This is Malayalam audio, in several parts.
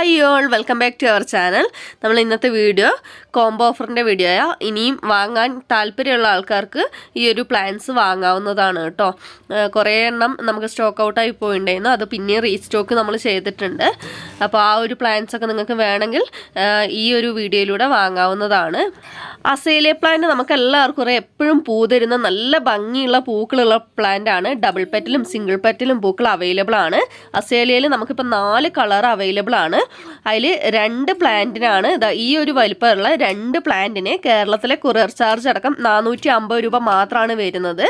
All welcome back to our channel നമ്മൾ ഇന്നത്തെ വീഡിയോ കോംബോ ഓഫറിന്റെ വീഡിയോയാ ഇനിയും വാങ്ങാൻ താല്പര്യമുള്ള ആൾക്കാർക്ക് ഈ ഒരു പ്ലാൻസ് വാങ്ങാവുന്നതാണ് കേട്ടോ. കുറേ എണ്ണം നമുക്ക് സ്റ്റോക്ക് ഔട്ടായി പോയിണ്ടായിരുന്നു. അത് പിന്നെ റീസ്റ്റോക്ക് നമ്മൾ ചെയ്തിട്ടുണ്ട്. അപ്പോൾ ആ ഒരു പ്ലാൻസ് ഒക്കെ നിങ്ങൾക്ക് വേണമെങ്കിൽ ഈ ഒരു വീഡിയോയിലൂടെ വാങ്ങാവുന്നതാണ്. അസേലിയ പ്ലാന്റ് നമുക്ക് എല്ലാവർക്കും അറിയാം. എപ്പോഴും പൂ തരുന്ന നല്ല ഭംഗിയുള്ള പൂക്കളുള്ള പ്ലാന്റ് ആണ്. ഡബിൾ പെറ്റിലും സിംഗിൾ പെറ്റിലും പൂക്കൾ അവൈലബിൾ ആണ്. അസേലിയയിൽ നമുക്കിപ്പോൾ നാല് കളർ അവൈലബിൾ ആണ്. അതിൽ രണ്ട് പ്ലാന്റിനാണ് ഇതാ ഈ ഒരു വലിപ്പമുള്ള രണ്ട് പ്ലാന്റിന് കേരളത്തിലെ കൊറിയർ ചാർജ് അടക്കം നാനൂറ്റി അമ്പത് രൂപ മാത്രമാണ് വരുന്നത്.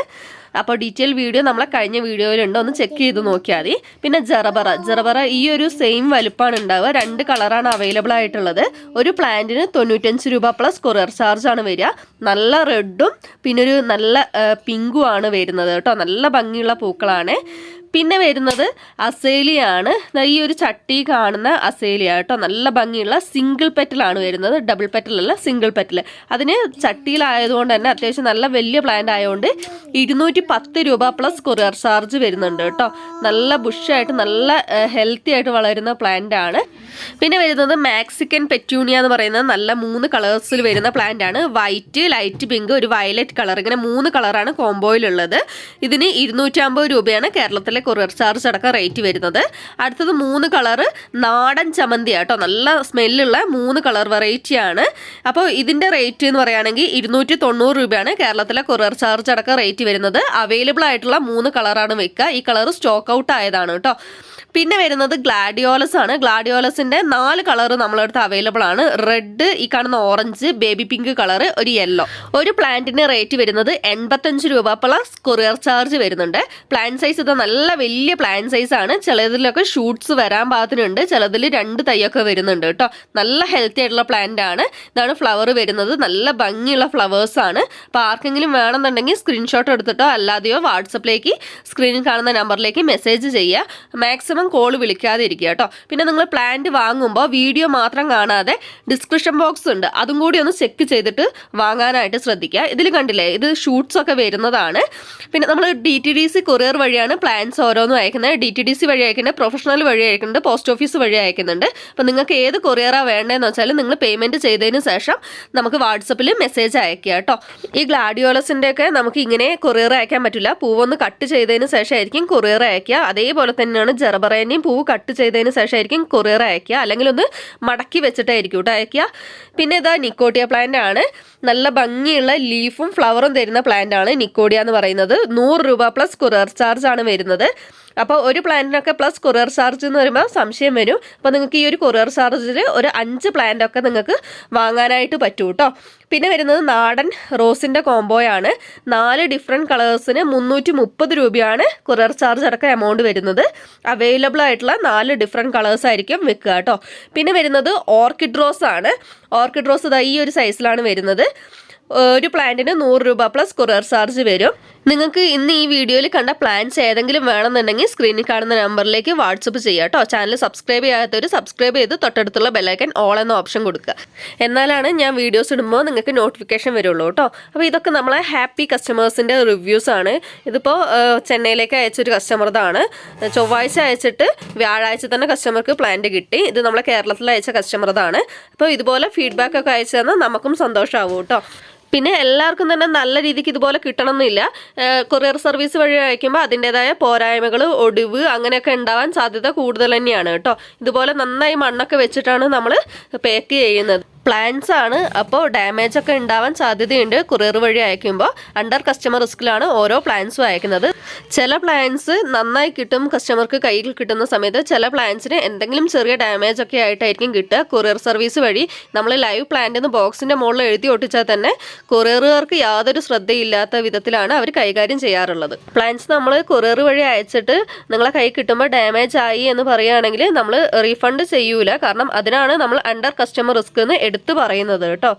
അപ്പോൾ ഡീറ്റെയിൽ വീഡിയോ നമ്മളെ കഴിഞ്ഞ വീഡിയോയിലുണ്ട്. ഒന്ന് ചെക്ക് ചെയ്ത് നോക്കിയാൽ മതി. പിന്നെ ജറബറ. ജറബറ ഈ ഒരു സെയിം വലുപ്പമാണ് ഉണ്ടാവുക. രണ്ട് കളറാണ് അവൈലബിൾ ആയിട്ടുള്ളത്. ഒരു പ്ലാന്റിന് തൊണ്ണൂറ്റഞ്ച് രൂപ പ്ലസ് കൊറിയർ ചാർജ് ആണ് വരിക. നല്ല റെഡും പിന്നെ ഒരു നല്ല പിങ്കും ആണ് വരുന്നത് കേട്ടോ. നല്ല ഭംഗിയുള്ള പൂക്കളാണ്. പിന്നെ വരുന്നത് അസേലിയാണ്. ഈ ഒരു ചട്ടി കാണുന്ന അസേലിയ കേട്ടോ. നല്ല ഭംഗിയുള്ള സിംഗിൾ പെറ്റലാണ് വരുന്നത്. ഡബിൾ പെറ്റലല്ല സിംഗിൾ പെറ്റൽ അതിന് ചട്ടിയിലായതുകൊണ്ട് തന്നെ അത്യാവശ്യം നല്ല വലിയ പ്ലാന്റ് ആയതുകൊണ്ട് ഇരുന്നൂറ്റി പത്ത് രൂപ പ്ലസ് കൊറിയർ ചാർജ് വരുന്നുണ്ട് കേട്ടോ. നല്ല ബുഷായിട്ട് നല്ല ഹെൽത്തി ആയിട്ട് വളരുന്ന പ്ലാന്റ് ആണ്. പിന്നെ വരുന്നത് മാക്സിക്കൻ പെറ്റൂണിയ എന്ന് പറയുന്നത് നല്ല മൂന്ന് കളേഴ്സിൽ വരുന്ന പ്ലാന്റ് ആണ്. വൈറ്റ് ലൈറ്റ് പിങ്ക് ഒരു വയലറ്റ് കളർ ഇങ്ങനെ മൂന്ന് കളറാണ് കോംബോയിലുള്ളത് ഇതിന് ഇരുന്നൂറ്റമ്പത് രൂപയാണ് കേരളത്തിലെ കൊറിയർ ചാർജ് അടക്കം റേറ്റ് വരുന്നത്. അടുത്തത് മൂന്ന് കളറ് നാടൻ ചമന്തി ആട്ടോ. നല്ല സ്മെല്ലുള്ള മൂന്ന് കളർ വെറൈറ്റി ആണ്. അപ്പോൾ ഇതിന്റെ റേറ്റ് എന്ന് പറയുകയാണെങ്കിൽ ഇരുന്നൂറ്റി തൊണ്ണൂറ് രൂപയാണ് കേരളത്തിലെ കൊറിയർ ചാർജ് അടക്കം റേറ്റ് വരുന്നത്. അവൈലബിൾ ആയിട്ടുള്ള മൂന്ന് കളറാണ് വെക്കുക. ഈ കളർ സ്റ്റോക്ക് ഔട്ട് ആയതാണ് കേട്ടോ. പിന്നെ വരുന്നത് ഗ്ലാഡിയോലസ് ആണ്. ഗ്ലാഡിയോലസിന്റെ നാല് കളർ നമ്മളടുത്ത് അവൈലബിൾ ആണ്. റെഡ് ഈ കാണുന്ന ഓറഞ്ച് ബേബി പിങ്ക് കളർ ഒരു യെല്ലോ ഒരു പ്ലാന്റിന് റേറ്റ് വരുന്നത് എൺപത്തഞ്ച് രൂപ പ്ലസ് കൊറിയർ ചാർജ് വരുന്നുണ്ട്. പ്ലാന്റ് സൈസ് ഇത് നല്ല വലിയ പ്ലാന്റ് സൈസ് ആണ്. ചിലതിലൊക്കെ ഷൂട്ട്സ് വരാൻ പാകത്തിനുണ്ട്. ചിലതിൽ രണ്ട് തൈയൊക്കെ വരുന്നുണ്ട് കേട്ടോ. നല്ല ഹെൽത്തി ആയിട്ടുള്ള പ്ലാന്റ് ആണ്. ഇതാണ് ഫ്ലവർ വരുന്നത്. നല്ല ഭംഗിയുള്ള ഫ്ലവേഴ്സ് ആണ്. അപ്പോൾ ആർക്കെങ്കിലും വേണമെന്നുണ്ടെങ്കിൽ സ്ക്രീൻഷോട്ട് എടുത്തിട്ടോ അല്ലാതെയോ വാട്സപ്പിലേക്ക് സ്ക്രീനിൽ കാണുന്ന നമ്പറിലേക്ക് മെസ്സേജ് ചെയ്യുക. മാക്സിമം കോൾ വിളിക്കാതെ ഇരിക്കുക കേട്ടോ. പിന്നെ നിങ്ങൾ പ്ലാന്റ് വാങ്ങുമ്പോൾ വീഡിയോ മാത്രം കാണാതെ ഡിസ്ക്രിപ്ഷൻ ബോക്സ് ഉണ്ട്. അതും കൂടി ഒന്ന് ചെക്ക് ചെയ്തിട്ട് വാങ്ങാനായിട്ട് ശ്രദ്ധിക്കുക. ഇതിൽ കണ്ടില്ലേ ഇത് ഷൂട്ട്സ് ഒക്കെ വരുന്നതാണ്. പിന്നെ നമ്മൾ D T D C courier വഴിയാണ് പ്ലാൻസ് ഓരോന്നും അയക്കുന്നത്. ഡി ടി ഡി സി വഴി അയക്കുന്നുണ്ട് പ്രൊഫഷണൽ വഴി അയക്കുന്നുണ്ട് പോസ്റ്റ് ഓഫീസ് വഴി അയക്കുന്നുണ്ട്. അപ്പോൾ നിങ്ങൾക്ക് ഏത് കൊറിയറാണ് വേണ്ടതെന്ന് വെച്ചാൽ നിങ്ങൾ പേയ്മെന്റ് ചെയ്തതിന് ശേഷം നമുക്ക് വാട്സപ്പിൽ മെസ്സേജ് അയക്കുക കേട്ടോ. ഈ ഗ്ലാഡിയോളസിന്റെ ഒക്കെ നമുക്ക് ഇങ്ങനെ കൊറിയർ അയക്കാൻ പറ്റില്ല. പൂവൊന്ന് കട്ട് ചെയ്തതിന് ശേഷമായിരിക്കും കൊറിയർ അയക്കുക അതേപോലെ തന്നെയാണ് ജെറബറേനെയും പൂവ് കട്ട് ചെയ്തതിന് ശേഷമായിരിക്കും കൊറിയർ അയക്കുക. അല്ലെങ്കിൽ ഒന്ന് മടക്കി വെച്ചിട്ടായിരിക്കും കേട്ടോ അയക്കുക. പിന്നെ ഇതാ നിക്കോട്ടിയ പ്ലാന്റ് ആണ്. നല്ല ഭംഗിയുള്ള ലീഫും ഫ്ലവറും തരുന്ന പ്ലാന്റ് ആണ് നിക്കോഡിയ എന്ന് പറയുന്നത്. നൂറ് രൂപ പ്ലസ് കൊറിയർ ചാർജ് ആണ് വരുന്നത്. അപ്പോൾ ഒരു പ്ലാന്റിനൊക്കെ പ്ലസ് കൊറിയർ ചാർജ് എന്ന് പറയുമ്പോൾ സംശയം വരും. അപ്പോൾ നിങ്ങൾക്ക് ഈ ഒരു കൊറിയർ ചാർജിൽ ഒരു അഞ്ച് പ്ലാന്റൊക്കെ നിങ്ങൾക്ക് വാങ്ങാനായിട്ട് പറ്റൂ കേട്ടോ പിന്നെ വരുന്നത് നാടൻ റോസിന്റെ കോംബോയാണ് നാല് ഡിഫറെന്റ് കളേഴ്സിന് മുന്നൂറ്റി മുപ്പത് രൂപയാണ് കൊറിയർ ചാർജ് അടക്കം എമൗണ്ട് വരുന്നത്. അവൈലബിൾ ആയിട്ടുള്ള നാല് ഡിഫറെന്റ് കളേഴ്സ് ആയിരിക്കും വെക്കുക കേട്ടോ പിന്നെ വരുന്നത് ഓർക്കിഡ് റോസ് ആണ്. ഓർക്കിഡ് റോസ് ഇതാ ഈ ഒരു സൈസിലാണ് വരുന്നത്. ഒരു പ്ലാന്റിന് നൂറ് രൂപ പ്ലസ് കൊറിയർ ചാർജ് വരും. നിങ്ങൾക്ക് ഇന്ന് ഈ വീഡിയോയിൽ കണ്ട പ്ലാൻസ് ഏതെങ്കിലും വേണമെന്നുണ്ടെങ്കിൽ സ്ക്രീനിൽ കാണുന്ന നമ്പറിലേക്ക് വാട്സപ്പ് ചെയ്യുക കേട്ടോ ചാനൽ സബ്സ്ക്രൈബ് ചെയ്യാത്തവർ സബ്സ്ക്രൈബ് ചെയ്ത് തൊട്ടടുത്തുള്ള ബെല്ലൈക്കൻ ഓൾ എന്ന ഓപ്ഷൻ കൊടുക്കുക. എന്നാലാണ് ഞാൻ വീഡിയോസ് ഇടുമ്പോൾ നിങ്ങൾക്ക് നോട്ടിഫിക്കേഷൻ വരുള്ളൂ കേട്ടോ അപ്പോൾ ഇതൊക്കെ നമ്മളെ ഹാപ്പി കസ്റ്റമേഴ്സിന്റെ റിവ്യൂസ് ആണ്. ഇതിപ്പോൾ ചെന്നൈയിലേക്ക് അയച്ചൊരു കസ്റ്റമർതാണ് ചൊവ്വാഴ്ച അയച്ചിട്ട് വ്യാഴാഴ്ച തന്നെ കസ്റ്റമർക്ക് പ്ലാന്റ് കിട്ടി. ഇത് നമ്മളെ കേരളത്തിൽ അയച്ച കസ്റ്റമർതാണ് അപ്പോൾ ഇതുപോലെ ഫീഡ്ബാക്ക് ഒക്കെ അയച്ചു തന്നാൽ നമുക്കും സന്തോഷമാവും കേട്ടോ പിന്നെ എല്ലാവർക്കും തന്നെ നല്ല രീതിക്ക് ഇതുപോലെ കിട്ടണമെന്നില്ല. കൊറിയർ സർവീസ് വഴി അയക്കുമ്പോൾ അതിന്റെതായ പോരായ്മകൾ ഒടിവ് അങ്ങനെയൊക്കെ ഉണ്ടാവാൻ സാധ്യത കൂടുതൽ തന്നെയാണ് കേട്ടോ. ഇതുപോലെ നന്നായി മണ്ണൊക്കെ വെച്ചിട്ടാണ് നമ്മൾ പാക്ക് ചെയ്യുന്നത്. പ്ലാൻസ് ആണ് അപ്പോൾ ഡാമേജ് ഒക്കെ ഉണ്ടാവാൻ സാധ്യതയുണ്ട്. കുറിയർ വഴി അയക്കുമ്പോൾ അണ്ടർ കസ്റ്റമർ റിസ്കിലാണ് ഓരോ പ്ലാൻസും അയക്കുന്നത്. ചില പ്ലാൻസ് നന്നായി കിട്ടും കസ്റ്റമർക്ക് കയ്യിൽ കിട്ടുന്ന സമയത്ത് ചില പ്ലാൻസിന് എന്തെങ്കിലും ചെറിയ ഡാമേജ് ഒക്കെ ആയിട്ടായിരിക്കും കിട്ടുക. കൊറിയർ സർവീസ് വഴി നമ്മൾ ലൈവ് പ്ലാന്റ് എന്ന് ബോക്സിന്റെ മുകളിൽ എഴുതി ഒട്ടിച്ചാൽ തന്നെ കൊറിയറുകാർക്ക് യാതൊരു ശ്രദ്ധയില്ലാത്ത വിധത്തിലാണ് അവർ കൈകാര്യം ചെയ്യാറുള്ളത്. പ്ലാൻസ് നമ്മൾ കൊറിയർ വഴി അയച്ചിട്ട് നിങ്ങളെ കൈ കിട്ടുമ്പോൾ ഡാമേജ് ആയി എന്ന് പറയുകയാണെങ്കിൽ നമ്മൾ റീഫണ്ട് ചെയ്യൂല. കാരണം അതിനാണ് നമ്മൾ അണ്ടർ കസ്റ്റമർ റിസ്ക് എന്ന് എടുത്തു പറയുന്നത് കേട്ടോ.